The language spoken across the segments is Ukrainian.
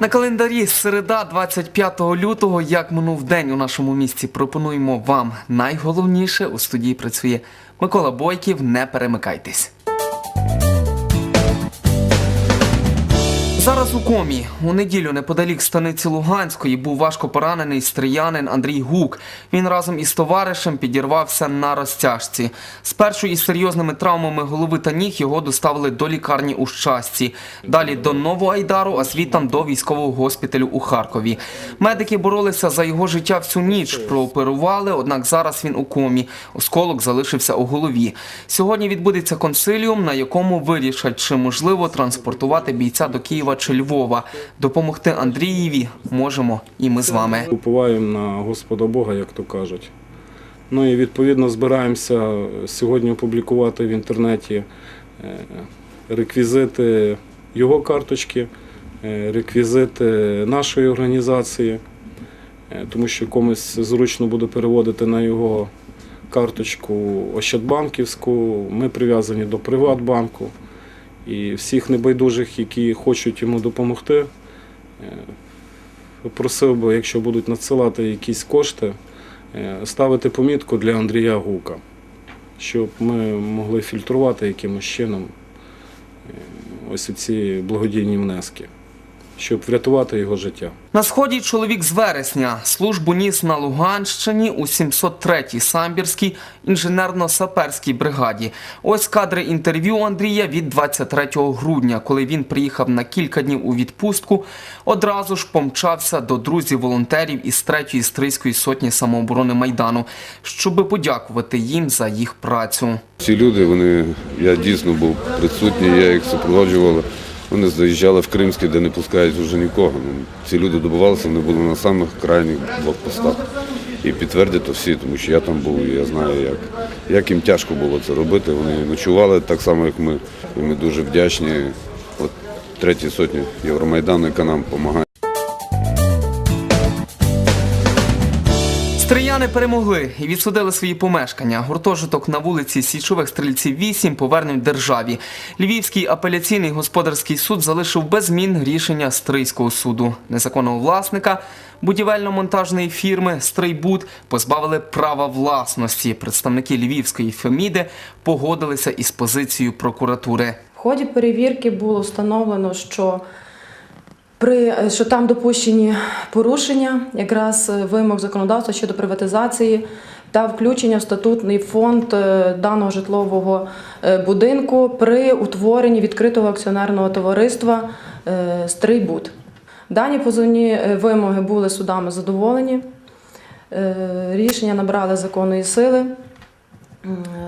На календарі середа 25 лютого, як минув день у нашому місті, пропонуємо вам найголовніше. У студії працює Микола Бойків. Не перемикайтесь. Зараз у комі у неділю неподалік станиці Луганської був важко поранений стріянин Андрій Гук. Він разом із товаришем підірвався на розтяжці. Спершу із серйозними травмами голови та ніг його доставили до лікарні у Щасті. Далі до Новоайдару, а звідтам до військового госпіталю у Харкові. Медики боролися за його життя всю ніч, прооперували, однак зараз він у комі. Осколок залишився у голові. Сьогодні відбудеться консиліум, на якому вирішать, чи можливо транспортувати бійця до Києва чи Львова. Допомогти Андрієві можемо і ми з вами. Уповаємо на Господа Бога, як то кажуть. Ну і відповідно збираємося сьогодні опублікувати в інтернеті е, реквізити його карточки, е, реквізити нашої організації, е, тому що комусь зручно буде переводити на його карточку Ощадбанківську. Ми прив'язані до Приватбанку. І всіх небайдужих, які хочуть йому допомогти, е, просив би, якщо будуть надсилати якісь кошти, е, ставити помітку для Андрія Гука, щоб ми могли фільтрувати якимось чином е, ось ці благодійні внески, щоб врятувати його життя. На сході чоловік з вересня службу ніс на Луганщині у 703-й самбірській інженерно-саперській бригаді. Ось кадри інтерв'ю Андрія від 23 грудня, коли він приїхав на кілька днів у відпустку. Одразу ж помчався до друзів-волонтерів із 3-ї стрийської сотні самооборони Майдану, щоби подякувати їм за їх працю. Ці люди, вони, я дійсно був присутній, я їх супроводжував. Вони заїжджали в Кримське, де не пускають вже нікого. Ну, Ці люди добувалися, вони були на самих крайніх блокпостах. І підтвердять всі, тому що я там був, і я знаю, як, як їм тяжко було це робити. Вони ночували так само, як ми. І ми дуже вдячні от, третій сотні Євромайдану, яка нам допомагає. Стрияни перемогли і відсудили свої помешкання. Гуртожиток на вулиці Січових стрільців 8 повернуть державі. Львівський апеляційний господарський суд залишив без змін рішення Стрийського суду. Незаконного власника будівельно-монтажної фірми Стрийбуд позбавили права власності. Представники Львівської Феміди погодилися із позицією прокуратури. В ході перевірки було встановлено, що при що там допущені порушення якраз е, вимог законодавства щодо приватизації та включення в статутний фонд е, даного житлового е, будинку при утворенні відкритого акціонерного товариства е, Стрийбуд. Дані позовні е, вимоги були судами задоволені. Е, Рішення набрали законної сили.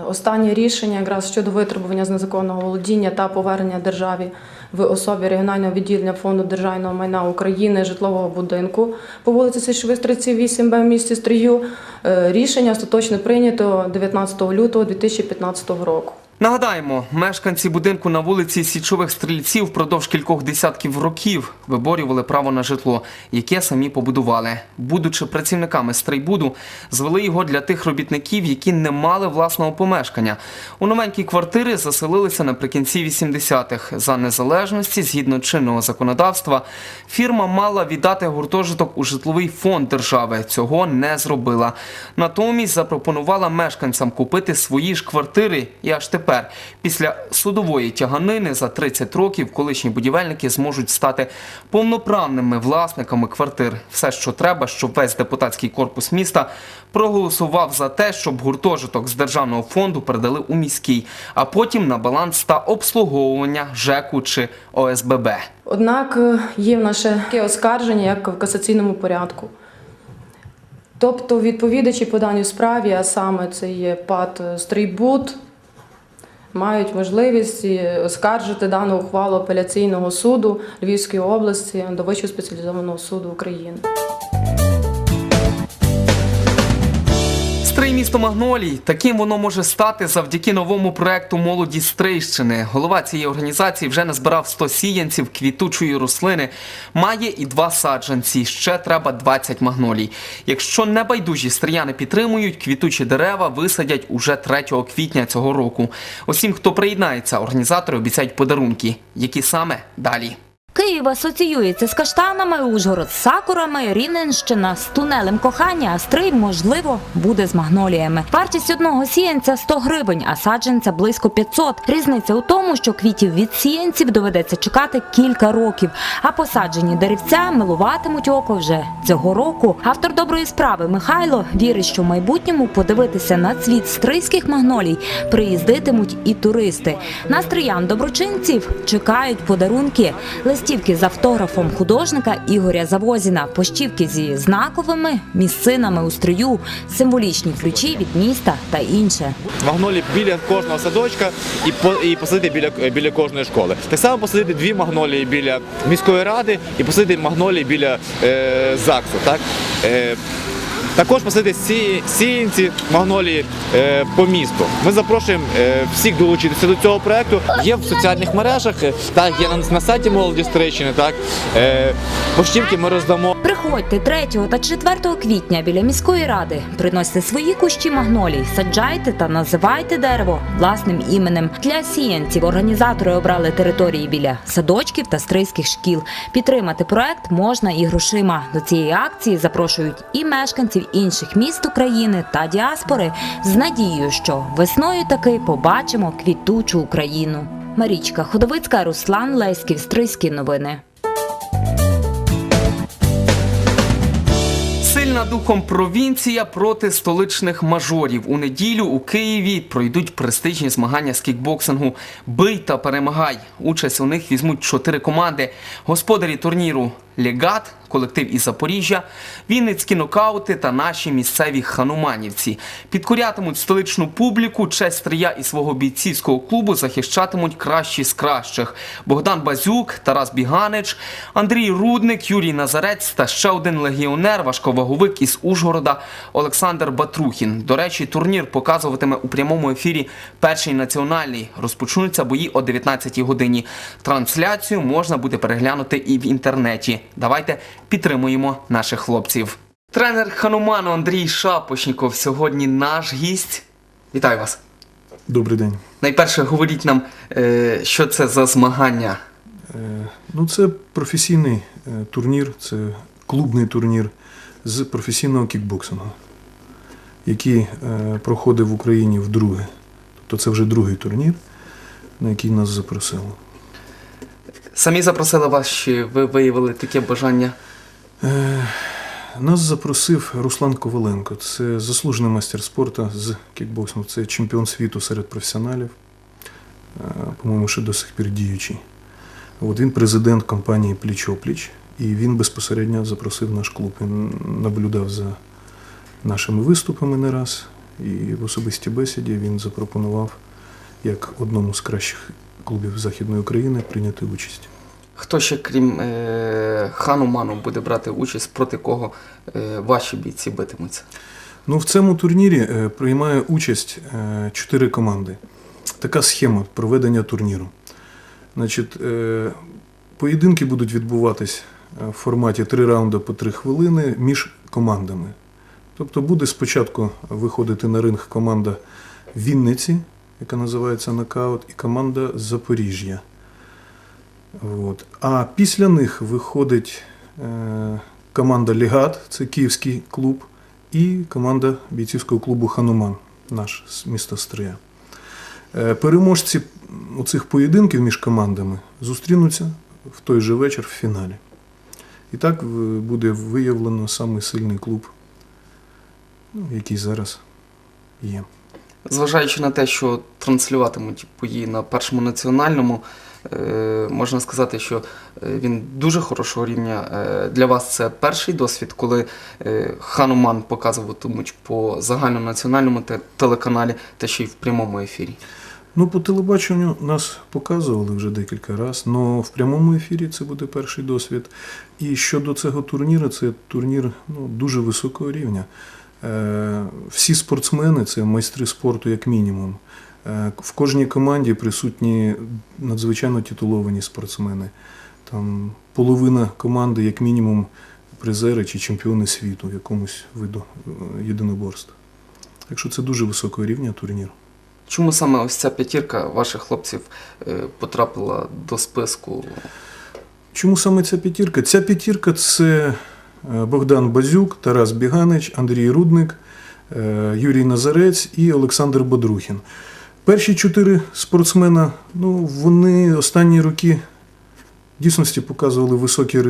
Останнє рішення якраз щодо витребування з незаконного володіння та повернення державі в особі регіонального відділення фонду державного майна України житлового будинку по вулиці Січовистриці 8Б в місті Стрию. Е, Рішення остаточно прийнято 19 лютого 2015 року. Нагадаємо, мешканці будинку на вулиці Січових стрільців впродовж кількох десятків років виборювали право на житло, яке самі побудували. Будучи працівниками стрейбуду, звели його для тих робітників, які не мали власного помешкання. У новенькі квартири заселилися наприкінці 80-х. За незалежності, згідно чинного законодавства, фірма мала віддати гуртожиток у житловий фонд держави. Цього не зробила. Натомість запропонувала мешканцям купити свої ж квартири і аж тепер, після судової тяганини за 30 років, колишні будівельники зможуть стати повноправними власниками квартир. Все, що треба, щоб весь депутатський корпус міста проголосував за те, щоб гуртожиток з державного фонду передали у міський, а потім на баланс та обслуговування ЖЕКу чи ОСББ. Однак е, є в нас таке оскарження, як в касаційному порядку. Тобто відповідачі по даній справі, а саме це є ПАД Стрійбуд, мають можливість е, оскаржити дану ухвалу апеляційного суду Львівської області до Вищого спеціалізованого суду України. Місто Магнолій. Таким воно може стати завдяки новому проекту молоді Стрийщини. Голова цієї організації вже назбирав 100 сіянців квітучої рослини. Має і два саджанці. Ще треба 20 магнолій. Якщо небайдужі стрияни підтримують, квітучі дерева висадять уже 3 квітня цього року. Усім, хто приєднається, організатори обіцяють подарунки. Які саме далі? Київ асоціюється з каштанами, Ужгород з сакурами, Рівненщина з тунелем кохання, а Стрий, можливо, буде з магноліями. Вартість одного сіянця 100 гривень, а саджанця близько 500. Різниця у тому, що квітів від сіянців доведеться чекати кілька років, а посаджені деревця милуватимуть око вже цього року. Автор доброї справи Михайло вірить, що в майбутньому подивитися на цвіт стрийських магнолій приїздитимуть і туристи. На стриян доброчинців чекають подарунки, листівки з автографом художника Ігоря Завозіна, пощівки зі знаковими місцинами у стрию, символічні ключі від міста та інше. магнолії біля кожного садочка і по і посадити біля біля кожної школи. Так само посадити дві магнолії біля міської ради і посадити магнолії біля е, ЗАГСу. Так? Е, також посадити сі, сіянці магнолії е, по місту. Ми запрошуємо е, всіх долучитися до цього проекту. Є в соціальних мережах, е, так є на, сайті молоді Стрийщини. Так поштівки ми роздамо. Приходьте 3 та 4 квітня біля міської ради. Приносьте свої кущі магнолій, саджайте та називайте дерево власним іменем. Для сіянців організатори обрали території біля садочків та стрийських шкіл. Підтримати проект можна і грошима. До цієї акції запрошують і мешканців інших міст України та діаспори з надією, що весною таки побачимо квітучу Україну. Марічка Ходовицька, Руслан Леськів, Стрийські новини. Сильна духом провінція проти столичних мажорів. У неділю у Києві пройдуть престижні змагання з кікбоксингу Бий та перемагай. Участь у них візьмуть чотири команди. Господарі турніру Легат, колектив із Запоріжжя, Вінницькі нокаути та наші місцеві хануманівці. Підкорятимуть столичну публіку, честь стрия і свого бійцівського клубу захищатимуть кращі з кращих. Богдан Базюк, Тарас Біганич, Андрій Рудник, Юрій Назарець та ще один легіонер, важковаговик із Ужгорода Олександр Батрухін. До речі, турнір показуватиме у прямому ефірі перший національний. Розпочнуться бої о 19 годині. Трансляцію можна буде переглянути і в інтернеті. Давайте підтримуємо наших хлопців. Тренер Хануману Андрій Шапошніков сьогодні наш гість. Вітаю вас. Добрий день. Найперше говоріть нам, е, що це за змагання. Е, Ну, це професійний е, турнір, це клубний турнір з професійного кікбоксингу, який проходив в Україні вдруге. Тобто це вже другий турнір, на який нас запросили. Самі запросили вас, чи ви виявили таке бажання? Е, Нас запросив Руслан Коваленко. Це заслужений майстер спорту з кікбоксингу. Це чемпіон світу серед професіоналів, е, по-моєму, ще до сих пір діючий. От він президент компанії Пліч-Опліч, і він безпосередньо запросив наш клуб. Він наблюдав за нашими виступами не раз. І в особистій бесіді він запропонував як одному з кращих клубів Західної України прийняти участь. Хто ще, крім е, Хануману, буде брати участь, проти кого е, ваші бійці битимуться? Ну, в цьому турнірі е, приймає участь е, чотири команди. Така схема проведення турніру. Значить, е, поєдинки будуть відбуватись е, в форматі три раунди по три хвилини між командами. Тобто буде спочатку виходити на ринг команда Вінниці, яка називається Нокаут, і команда Запоріжжя. От. А після них виходить е, команда Легат, це київський клуб, і команда бійцівського клубу Хануман, наш з міста Стрия. Е, Переможці цих поєдинків між командами зустрінуться в той же вечір в фіналі. І так буде виявлено самий сильний клуб, ну, який зараз є. Зважаючи на те, що транслюватимуть бої на першому національному, можна сказати, що е, він дуже хорошого рівня. Е, Для вас це перший досвід, коли е, Хануман показуватимуть по загальнонаціональному те- телеканалі та ще й в прямому ефірі. Ну, по телебаченню нас показували вже декілька разів, але в прямому ефірі це буде перший досвід. І щодо цього турніру, це турнір ну, дуже високого рівня. Е, всі спортсмени це майстри спорту, як мінімум. Е, в кожній команді присутні надзвичайно титуловані спортсмени. Там половина команди, як мінімум, призери чи чемпіони світу в якомусь виду е, єдиноборств. Так що це дуже високого рівня турнір. Чому саме ось ця п'ятірка ваших хлопців е, потрапила до списку? Чому саме ця п'ятірка? Ця п'ятірка це Богдан Базюк, Тарас Біганич, Андрій Рудник, Юрій Назарець і Олександр Бодрухін. Перші чотири спортсмена, ну, вони останні роки в дійсності показували високий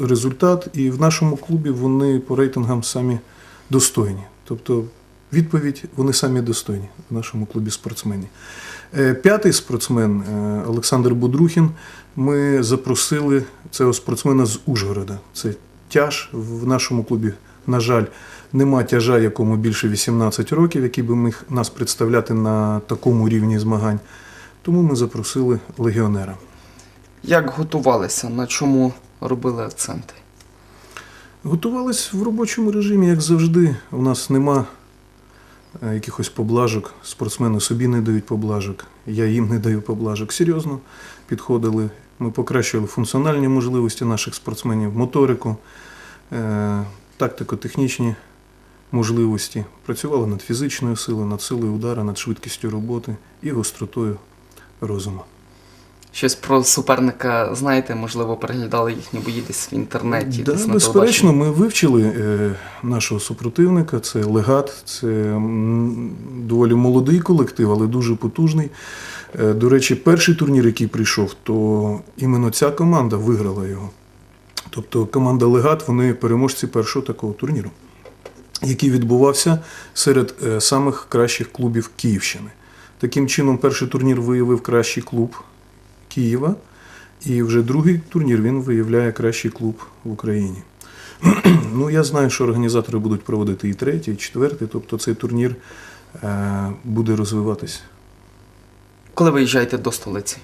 результат, і в нашому клубі вони по рейтингам самі достойні. Тобто відповідь вони самі достойні в нашому клубі спортсменів. Е, П'ятий спортсмен е, Олександр Бодрухін. Ми запросили цього спортсмена з Ужгорода. Це тяж в нашому клубі. На жаль, нема тяжа, якому більше 18 років, який би міг нас представляти на такому рівні змагань. Тому ми запросили легіонера. Як готувалися, на чому робили акценти? Готувались в робочому режимі, як завжди. У нас нема е, якихось поблажок. Спортсмени собі не дають поблажок, я їм не даю поблажок. Серйозно підходили. Ми покращували функціональні можливості наших спортсменів, моторику, е, тактико-технічні можливості. Працювали над фізичною силою, над силою удара, над швидкістю роботи і гостротою розуму. Щось про суперника знаєте, можливо, переглядали їхні бої десь в інтернеті. Да, десь безперечно, ми вивчили е, нашого супротивника. Це легат, це доволі молодий колектив, але дуже потужний. Е, до речі, перший турнір, який прийшов, то іменно ця команда виграла його. Тобто команда Легат, вони переможці першого такого турніру, який відбувався серед е, самих кращих клубів Київщини. Таким чином, перший турнір виявив кращий клуб Києва. І вже другий турнір він виявляє кращий клуб в Україні. ну, я знаю, що організатори будуть проводити і третій, і четвертий, тобто цей турнір е, буде розвиватись. Коли виїжджаєте до столиці?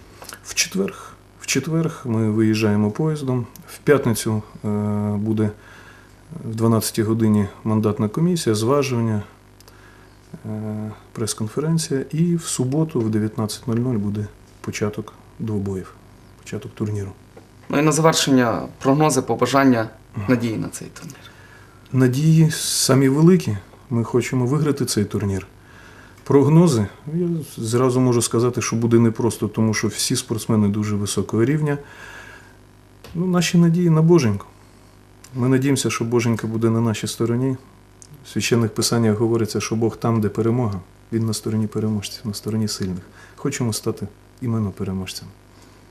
В четвер, в четвер ми виїжджаємо поїздом. В п'ятницю е, буде в 12 годині мандатна комісія, зважування, е, прес-конференція. І в суботу в 19.00 буде початок двобоїв, початок турніру. Ну і на завершення прогнози, побажання, надії на цей турнір. Надії самі великі. Ми хочемо виграти цей турнір. Прогнози, я зразу можу сказати, що буде непросто, тому що всі спортсмени дуже високого рівня. Ну, наші надії на Боженьку. Ми надіємося, що Боженька буде на нашій стороні. В священних писаннях говориться, що Бог там, де перемога, Він на стороні переможців, на стороні сильних. Хочемо стати іменно переможцем.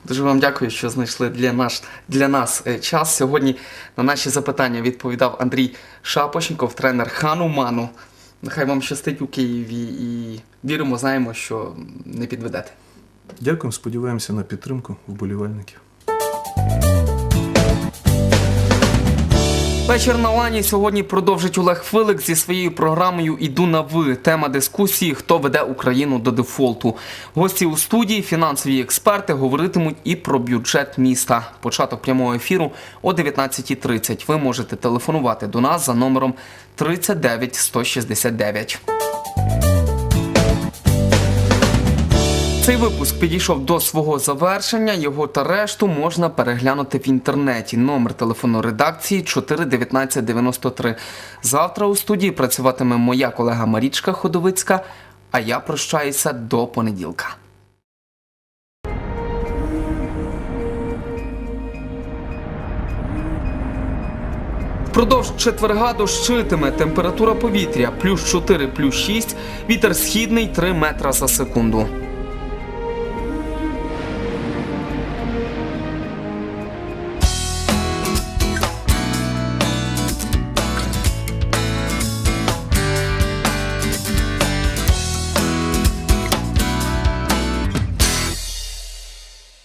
Дуже вам дякую, що знайшли для, наш, для нас е, час. Сьогодні на наші запитання відповідав Андрій Шапошников, тренер Хану Ману. Нехай вам щастить у Києві і віримо, знаємо, що не підведете. Дякуємо, сподіваємося на підтримку вболівальників. Вечір на лані сьогодні продовжить Олег Филик зі своєю програмою Іду на ви. Тема дискусії Хто веде Україну до дефолту. Гості у студії, фінансові експерти говоритимуть і про бюджет міста. Початок прямого ефіру о 19.30. Ви можете телефонувати до нас за номером 39 169. Цей випуск підійшов до свого завершення. Його та решту можна переглянути в інтернеті. Номер телефону редакції 41993. Завтра у студії працюватиме моя колега Марічка Ходовицька. А я прощаюся до понеділка. Впродовж четверга дощитиме температура повітря плюс 4, плюс 6, вітер східний 3 метра за секунду.